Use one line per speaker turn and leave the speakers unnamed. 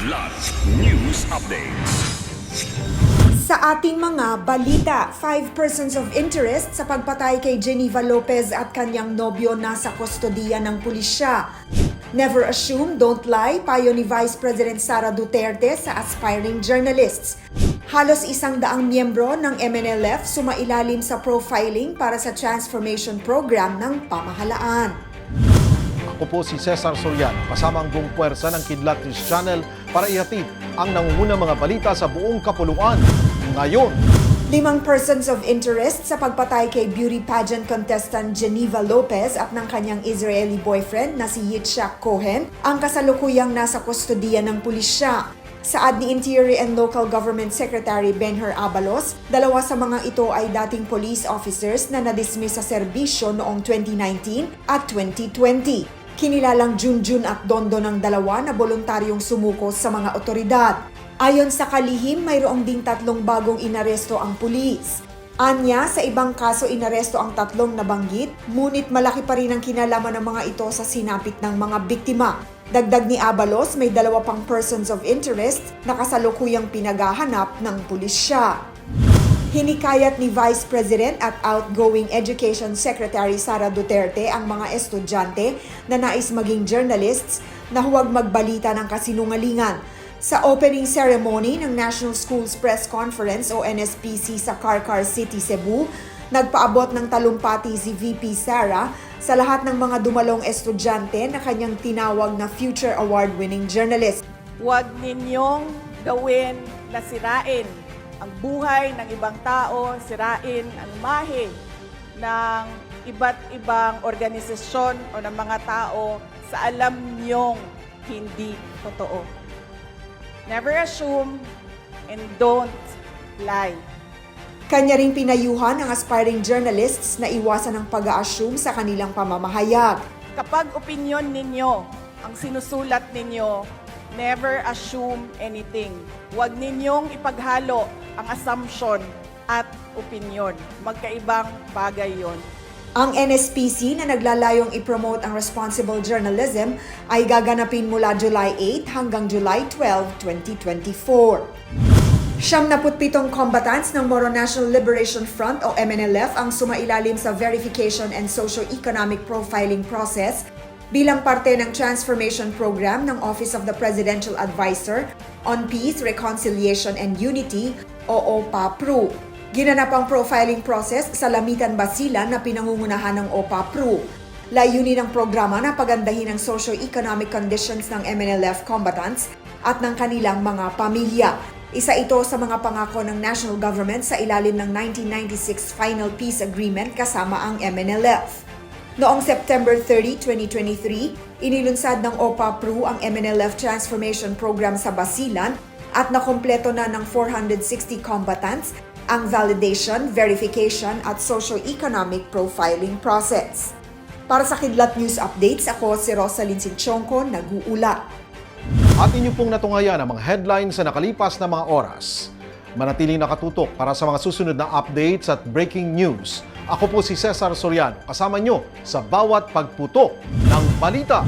Kidlat News Updates.
Sa ating mga balita, five persons of interest sa pagpatay kay Geneva Lopez at kanyang nobyo nasa kustodiya ng pulisya. Never assume, don't lie, payo ni Vice President Sara Duterte sa aspiring journalists. Halos isang daang miyembro ng MNLF sumailalim sa profiling para sa transformation program ng pamahalaan.
Ako po si Cesar Soriano, kasama ang buong puwersa ng Kidlat News Channel para ihatid ang nangungunang mga balita sa buong kapuluan. Ngayon,
Limang persons of interest sa pagpatay kay beauty pageant contestant Geneva Lopez at ng kanyang Israeli boyfriend na si Yitzhak Cohen ang kasalukuyang nasa kustodiya ng pulisya. Saad ni Interior and Local Government Secretary Benher Abalos, dalawa sa mga ito ay dating police officers na nadismiss sa serbisyo noong 2019 at 2020. Kinilalang Junjun at Dondo ng dalawa na voluntaryong sumuko sa mga otoridad. Ayon sa kalihim, mayroong ding tatlong bagong inaresto ang pulis. Anya, sa ibang kaso inaresto ang tatlong nabanggit, ngunit malaki pa rin ang kinalaman ng mga ito sa sinapit ng mga biktima. Dagdag ni Abalos, may dalawa pang persons of interest na kasalukuyang pinagahanap ng pulisya. Hinikayat ni Vice President at outgoing Education Secretary Sara Duterte ang mga estudyante na nais maging journalists na huwag magbalita ng kasinungalingan. Sa opening ceremony ng National Schools Press Conference o NSPC sa Karkar City, Cebu, nagpaabot ng talumpati si VP Sara sa lahat ng mga dumalong estudyante na kanyang tinawag na Future Award-winning journalist.
Huwag ninyong gawin na sirain ang buhay ng ibang tao, sirain ang mahe ng iba't ibang organisasyon o ng mga tao sa alam niyong hindi totoo. Never assume and don't lie.
Kanya ring pinayuhan ang aspiring journalists na iwasan ang pag-a-assume sa kanilang pamamahayag.
Kapag opinion ninyo ang sinusulat ninyo, never assume anything. Huwag ninyong ipaghalo ang assumption at opinion. Magkaibang bagay yon.
Ang NSPC na naglalayong i-promote ang responsible journalism ay gaganapin mula July 8 hanggang July 12, 2024. Siyam na putpitong combatants ng Moro National Liberation Front o MNLF ang sumailalim sa verification and socio-economic profiling process bilang parte ng transformation program ng Office of the Presidential Advisor on Peace, Reconciliation and Unity o. Ginanap ang profiling process sa Lamitan Basilan na pinangungunahan ng OPA-PRU. Layunin ng programa na pagandahin ang socio-economic conditions ng MNLF combatants at ng kanilang mga pamilya. Isa ito sa mga pangako ng national government sa ilalim ng 1996 Final Peace Agreement kasama ang MNLF. Noong September 30, 2023, inilunsad ng OPA-PRU ang MNLF Transformation Program sa Basilan at nakompleto na ng 460 combatants ang validation, verification at socio-economic profiling process. Para sa Kidlat News Updates, ako si Rosalyn Sinchonko, nag-uulat.
at inyo pong natungayan ang mga headlines sa nakalipas na mga oras. Manatiling nakatutok para sa mga susunod na updates at breaking news. Ako po si Cesar Soriano, kasama nyo sa bawat pagputok ng balita.